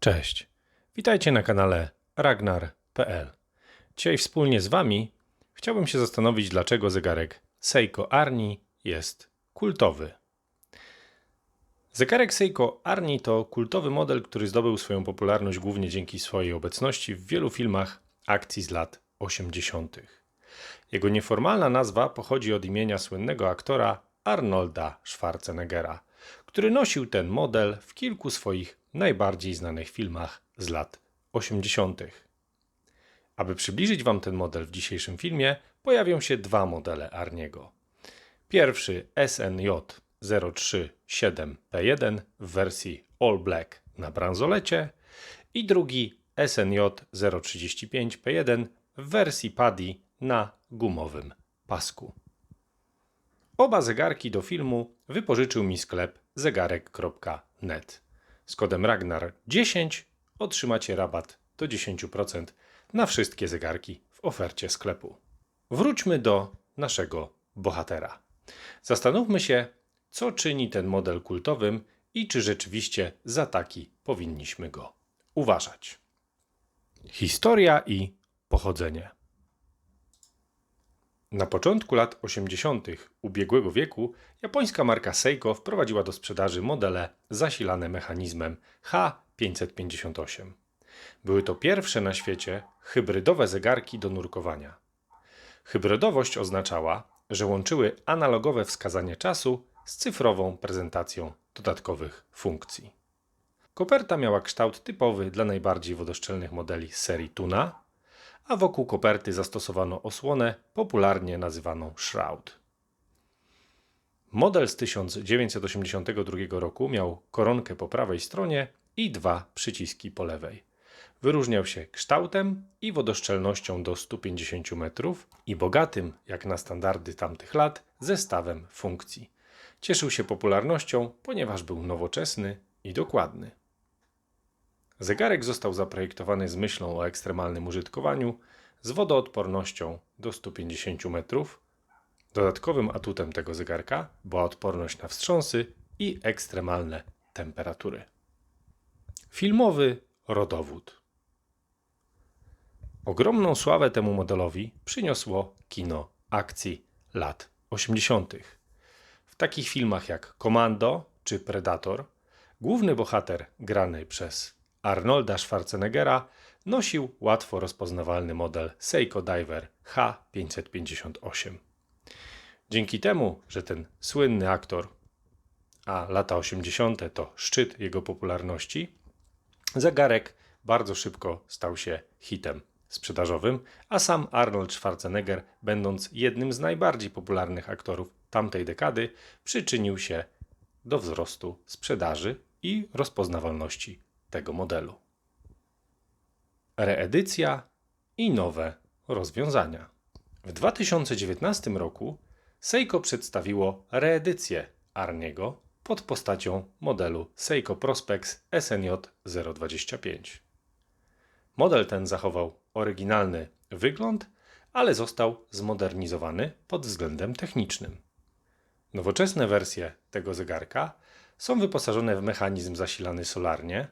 Cześć. Witajcie na kanale Ragnar.pl. Dzisiaj wspólnie z Wami chciałbym się zastanowić, dlaczego zegarek Seiko Arni jest kultowy. Zegarek Seiko Arni to kultowy model, który zdobył swoją popularność głównie dzięki swojej obecności w wielu filmach akcji z lat 80. Jego nieformalna nazwa pochodzi od imienia słynnego aktora Arnolda Schwarzeneggera, który nosił ten model w kilku swoich najbardziej znanych filmach z lat 80. Aby przybliżyć Wam ten model w dzisiejszym filmie, pojawią się dwa modele Arniego. Pierwszy SNJ 037P1 w wersji All Black na bransolecie i drugi SNJ 035P1 w wersji Paddy na gumowym pasku. Oba zegarki do filmu wypożyczył mi sklep zegarek.net. Z kodem Ragnar10 otrzymacie rabat do 10% na wszystkie zegarki w ofercie sklepu. Wróćmy do naszego bohatera. Zastanówmy się, co czyni ten model kultowym i czy rzeczywiście za taki powinniśmy go uważać. Historia i pochodzenie. Na początku lat 80. ubiegłego wieku japońska marka Seiko wprowadziła do sprzedaży modele zasilane mechanizmem H558. Były to pierwsze na świecie hybrydowe zegarki do nurkowania. Hybrydowość oznaczała, że łączyły analogowe wskazanie czasu z cyfrową prezentacją dodatkowych funkcji. Koperta miała kształt typowy dla najbardziej wodoszczelnych modeli serii Tuna, a wokół koperty zastosowano osłonę popularnie nazywaną shroud. Model z 1982 roku miał koronkę po prawej stronie i dwa przyciski po lewej. Wyróżniał się kształtem i wodoszczelnością do 150 metrów i bogatym, jak na standardy tamtych lat, zestawem funkcji. Cieszył się popularnością, ponieważ był nowoczesny i dokładny. Zegarek został zaprojektowany z myślą o ekstremalnym użytkowaniu, z wodoodpornością do 150 metrów. Dodatkowym atutem tego zegarka była odporność na wstrząsy i ekstremalne temperatury. Filmowy rodowód. Ogromną sławę temu modelowi przyniosło kino akcji lat 80. W takich filmach jak Komando czy Predator główny bohater grany przez Arnolda Schwarzeneggera nosił łatwo rozpoznawalny model Seiko Diver H558. Dzięki temu, że ten słynny aktor, a lata 80. to szczyt jego popularności, zegarek bardzo szybko stał się hitem sprzedażowym, a sam Arnold Schwarzenegger, będąc jednym z najbardziej popularnych aktorów tamtej dekady, przyczynił się do wzrostu sprzedaży i rozpoznawalności tego modelu. Reedycja i nowe rozwiązania. W 2019 roku Seiko przedstawiło reedycję Arniego pod postacią modelu Seiko Prospex SNJ 025. Model ten zachował oryginalny wygląd, ale został zmodernizowany pod względem technicznym. Nowoczesne wersje tego zegarka są wyposażone w mechanizm zasilany solarnie,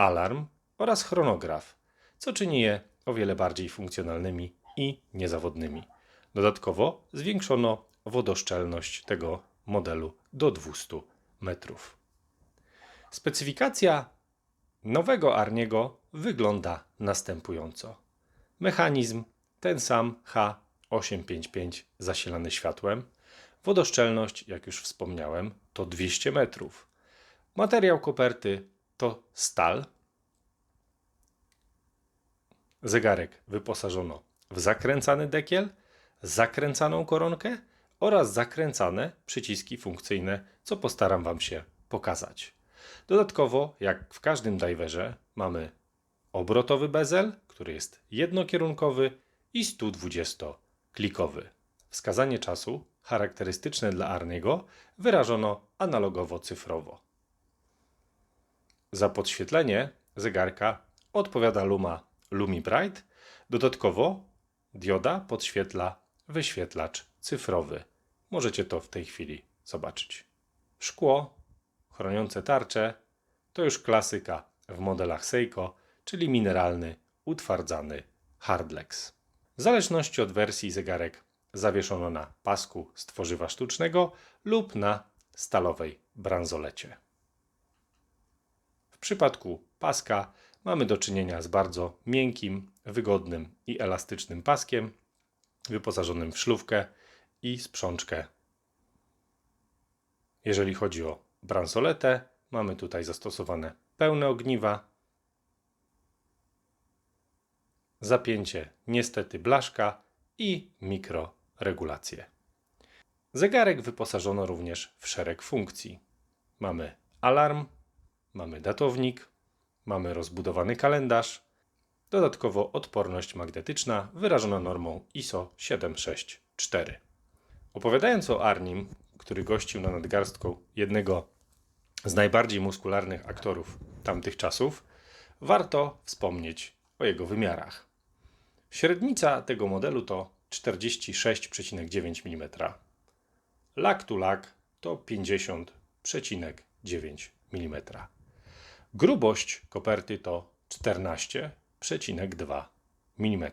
alarm oraz chronograf, co czyni je o wiele bardziej funkcjonalnymi i niezawodnymi. Dodatkowo zwiększono wodoszczelność tego modelu do 200 metrów. Specyfikacja nowego Arniego wygląda następująco. Mechanizm ten sam H855 zasilany światłem. Wodoszczelność, jak już wspomniałem, to 200 metrów. Materiał koperty to stal. Zegarek wyposażono w zakręcany dekiel, zakręcaną koronkę oraz zakręcane przyciski funkcyjne, co postaram Wam się pokazać. Dodatkowo, jak w każdym diverze, mamy obrotowy bezel, który jest jednokierunkowy i 120-klikowy. Wskazanie czasu, charakterystyczne dla Arniego, wyrażono analogowo-cyfrowo. Za podświetlenie zegarka odpowiada luma Lumi Bright. Dodatkowo dioda podświetla wyświetlacz cyfrowy. Możecie to w tej chwili zobaczyć. Szkło chroniące tarcze to już klasyka w modelach Seiko, czyli mineralny, utwardzany Hardlex. W zależności od wersji zegarek zawieszono na pasku z tworzywa sztucznego lub na stalowej bransolecie. W przypadku paska mamy do czynienia z bardzo miękkim, wygodnym i elastycznym paskiem, wyposażonym w szlówkę i sprzączkę. Jeżeli chodzi o bransoletę, mamy tutaj zastosowane pełne ogniwa, zapięcie niestety blaszka i mikroregulację. Zegarek wyposażono również w szereg funkcji. Mamy alarm, mamy datownik, mamy rozbudowany kalendarz, dodatkowo odporność magnetyczna wyrażona normą ISO 764. Opowiadając o Arnim, który gościł na nadgarstką jednego z najbardziej muskularnych aktorów tamtych czasów, warto wspomnieć o jego wymiarach. Średnica tego modelu to 46,9 mm. Lak to lak to 50,9 mm. Grubość koperty to 14,2 mm,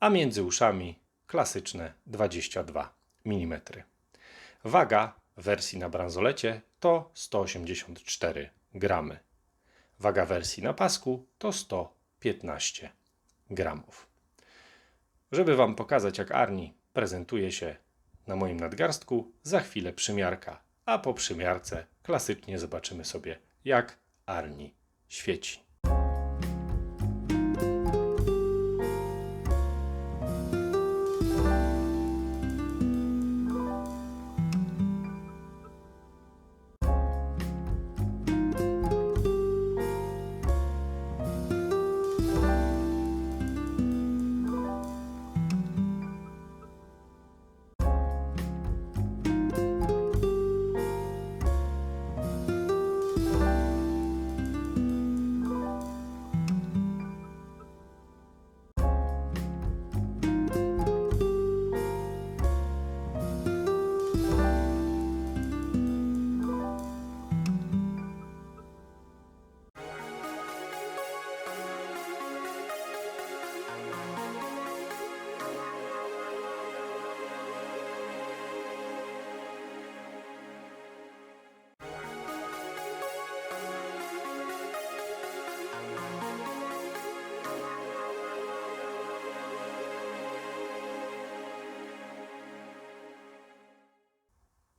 a między uszami klasyczne 22 mm. Waga wersji na bransolecie to 184 gramy. Waga wersji na pasku to 115 gramów. Żeby Wam pokazać, jak Arni prezentuje się na moim nadgarstku, za chwilę przymiarka, a po przymiarce klasycznie zobaczymy sobie, jak Arni świeci.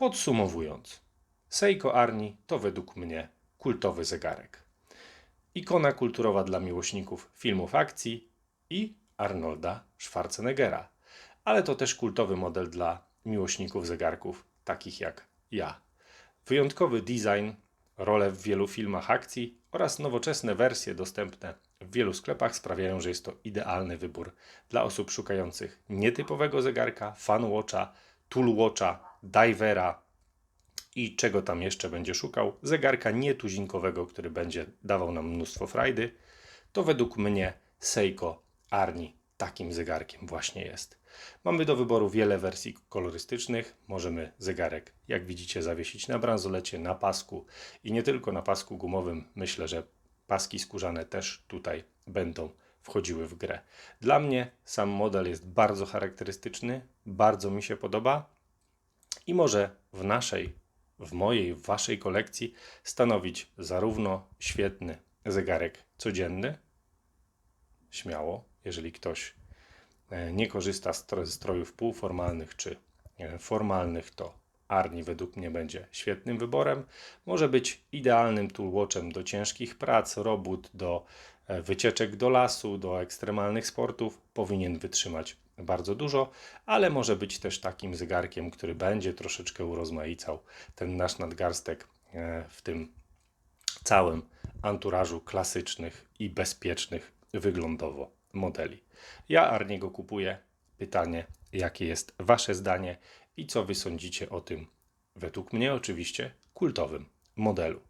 Podsumowując, Seiko Arni to według mnie kultowy zegarek. Ikona kulturowa dla miłośników filmów akcji i Arnolda Schwarzeneggera, ale to też kultowy model dla miłośników zegarków takich jak ja. Wyjątkowy design, role w wielu filmach akcji oraz nowoczesne wersje dostępne w wielu sklepach sprawiają, że jest to idealny wybór dla osób szukających nietypowego zegarka, fanwatcha, toolwatcha, divera i czego tam jeszcze będzie szukał, zegarka nietuzinkowego, który będzie dawał nam mnóstwo frajdy, to według mnie Seiko Arni takim zegarkiem właśnie jest. Mamy do wyboru wiele wersji kolorystycznych. Możemy zegarek, jak widzicie, zawiesić na bransolecie, na pasku i nie tylko na pasku gumowym. Myślę, że paski skórzane też tutaj będą wchodziły w grę. Dla mnie sam model jest bardzo charakterystyczny, bardzo mi się podoba i może w naszej, w mojej, w waszej kolekcji stanowić zarówno świetny zegarek codzienny, śmiało, jeżeli ktoś e, nie korzysta z tro- strojów półformalnych czy e, formalnych, to Arni według mnie będzie świetnym wyborem. Może być idealnym toolwatchem do ciężkich prac, robót, do e, wycieczek do lasu, do ekstremalnych sportów. Powinien wytrzymać bardzo dużo, ale może być też takim zegarkiem, który będzie troszeczkę urozmaicał ten nasz nadgarstek e, w tym całym anturażu klasycznych i bezpiecznych wyglądowo modeli. Ja Arniego kupuję. Pytanie, jakie jest Wasze zdanie i co Wy sądzicie o tym, według mnie oczywiście, kultowym modelu.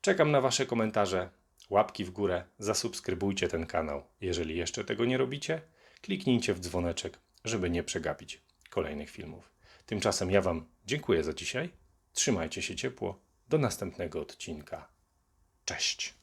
Czekam na Wasze komentarze, łapki w górę, zasubskrybujcie ten kanał, jeżeli jeszcze tego nie robicie. Kliknijcie w dzwoneczek, żeby nie przegapić kolejnych filmów. Tymczasem ja Wam dziękuję za dzisiaj. Trzymajcie się ciepło do następnego odcinka. Cześć.